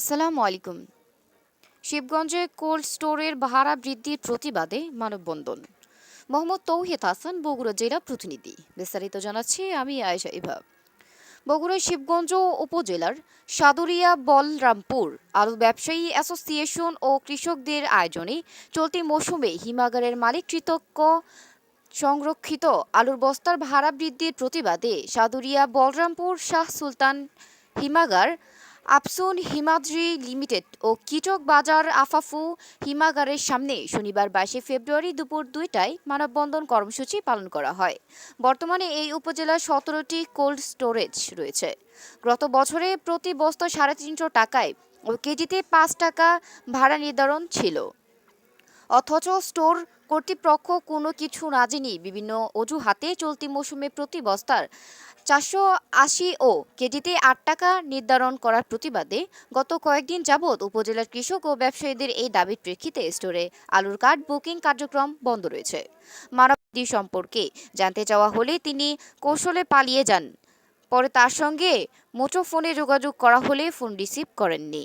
আসসালামু আলাইকুম। শিবগঞ্জে কোল্ড স্টোরের ভাড়া বৃদ্ধির প্রতিবাদে মানববন্ধন। মোহাম্মদ তৌহিদ হাসান, বগুড়া জেলা প্রতিনিধি। বিস্তারিত জানাচ্ছি আমি আয়েশা ইভা বগুড়া শিবগঞ্জ উপজেলার সাদুরিয়া বলরামপুর আলু ব্যবসায়ী অ্যাসোসিয়েশন ও কৃষকদের আয়োজনে চলতি মৌসুমে হিমাগারের মালিক কৃতজ্ঞ সংরক্ষিত আলুর বস্তার ভাড়া বৃদ্ধির প্রতিবাদে সাদুরিয়া বলরামপুর শাহ সুলতান হিমাগার আফসুন হিমাদ্রি লিমিটেড ও কিটক বাজার আফাফু হিমাগারের সামনে শনিবার বাইশে ফেব্রুয়ারি দুপুর দুইটায় মানববন্ধন কর্মসূচি পালন করা হয়। বর্তমানে এই উপজেলার সতেরোটি কোল্ড স্টোরেজ রয়েছে। গত বছরে প্রতি বস্তা সাড়ে তিনশো টাকায় ও কেজিতে পাঁচ টাকা ভাড়া নির্ধারণ ছিল। অথচ স্টোর কর্তৃপক্ষ কোনো কিছু না জেনে বিভিন্ন অজুহাতে চলতি মৌসুমে প্রতি বস্তার চারশো আশি ও কেজিতে আট টাকা নির্ধারণ করার প্রতিবাদে গত কয়েকদিন যাবৎ উপজেলার কৃষক ও ব্যবসায়ীদের এই দাবির প্রেক্ষিতে স্টোরে আলুর কার্ড বুকিং কার্যক্রম বন্ধ রয়েছে। মানবাধিকার সম্পর্কে জানতে চাওয়া হলে তিনি কৌশলে পালিয়ে যান। পরে তার সঙ্গে মুঠোফোনে যোগাযোগ করা হলে ফোন রিসিভ করেননি।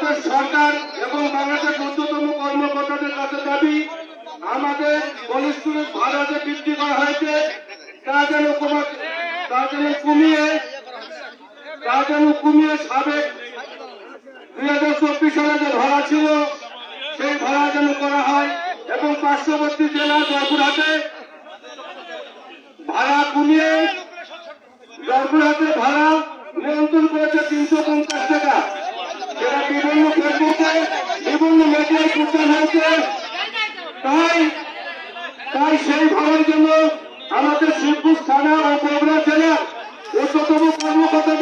বাংলাদেশ সরকার এবং বাংলাদেশ ঊর্ধ্বতম কর্মকর্তাদের কাছে দাবি, আমাদের বলিষ্ঠের ভাড়া যে বৃদ্ধি করা হয়েছে, তা যেন তা যেন কমিয়ে তা যেন কমিয়ে সাবেক দুই হাজার চব্বিশ সালে যে ভাড়া ছিল, সেই ভাড়া যেন করা হয় এবং পার্শ্ববর্তী জেলা জয়পুরহাটে ভাড়া কমিয়ে জয়পুরহাটে ভাড়া নিয়ন্ত্রণ করেছে তিনশো পঞ্চাশ টাকা সেটা বিভিন্ন ফেসবুকে মিডিয়ায় প্রচার হয়েছে। তাই তাই সেই জন্য আমাদের শিবপুর থানা ও বগুড়া জেলার উচ্চতম কর্মকর্তাদের